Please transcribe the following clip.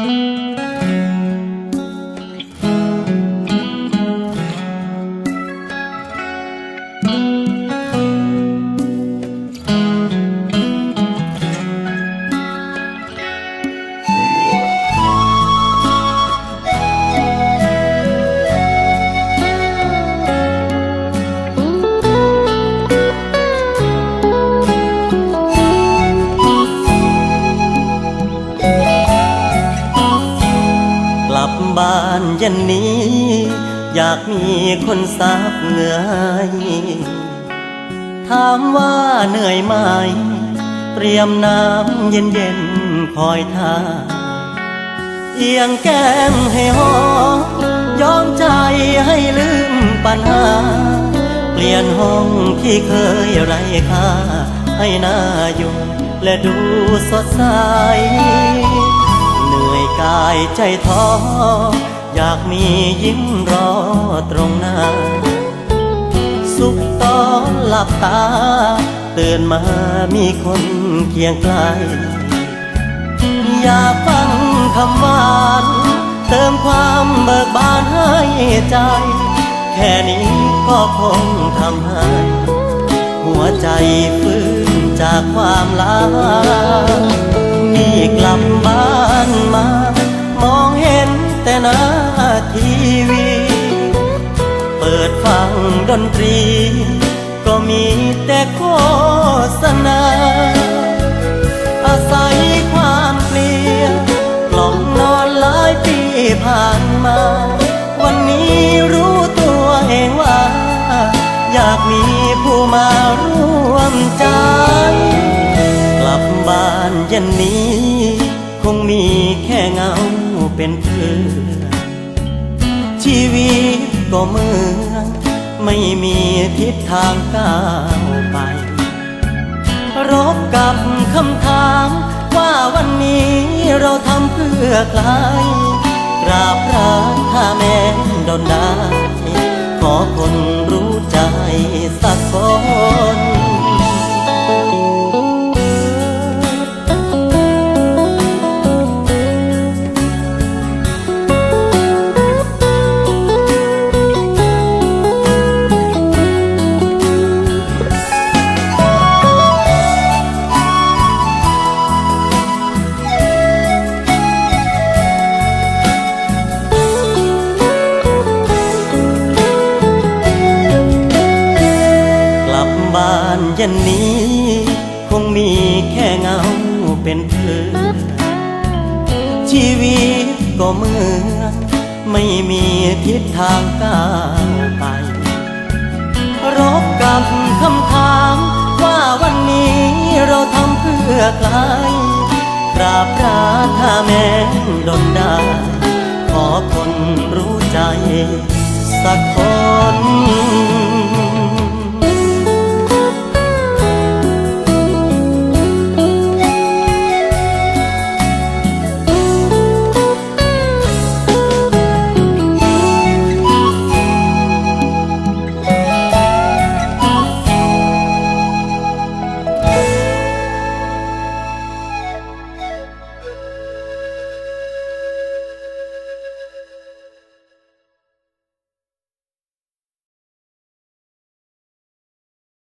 กานเย็นนี้ อยากมีคนซับเหงื่อถามว่าเหนื่อยไหม เตรียมน้ำเย็นๆคอยท่า เอียงแก้มให้หอยอมใจให้ลืมปัญหา เปลี่ยนห้องที่เคยไร้ค่า ให้น่าอยู่และดูสดใสเหนื่อยกายใจท้อ อยากมียิ้มรอตรงหน้า สุขตอนหลับตา ตื่นมามีคนเคียงใกล้อยากฟังคำหวานเติมความเบิกบานให้ใจ แค่นี้ก็คงทำให้ หัวใจฟื้นจากความลา ดฟังดนตรี ก็มีแต่โฆษณา อาศัยความเกลียดกล่อมนอนหลายปีผ่านมา วันนี้รู้ตัวเองว่า อยากมีผู้มาร่วมใจ กลับบ้านเย็นนี้ คงมีแค่เงาเป็นเพื่อชีวิตก็มือ ไม่มีทิศทางก้าวไป รบกับคำถามว่าวันนี้เราทำเพื่อใครกราบพระถ้าแม้นดนได้ขอคนรู้ใจสักคนานนนี้ คงมีแค่เงาเป็นเพื่อนชีวิตก็เหมือนไม่มีทิศทางก้าวไปรบกับคำถามว่าวันนี้เราทำเพื่อใครกราบราถ้าแม้นดนได้ขอคนรู้ใจสักคน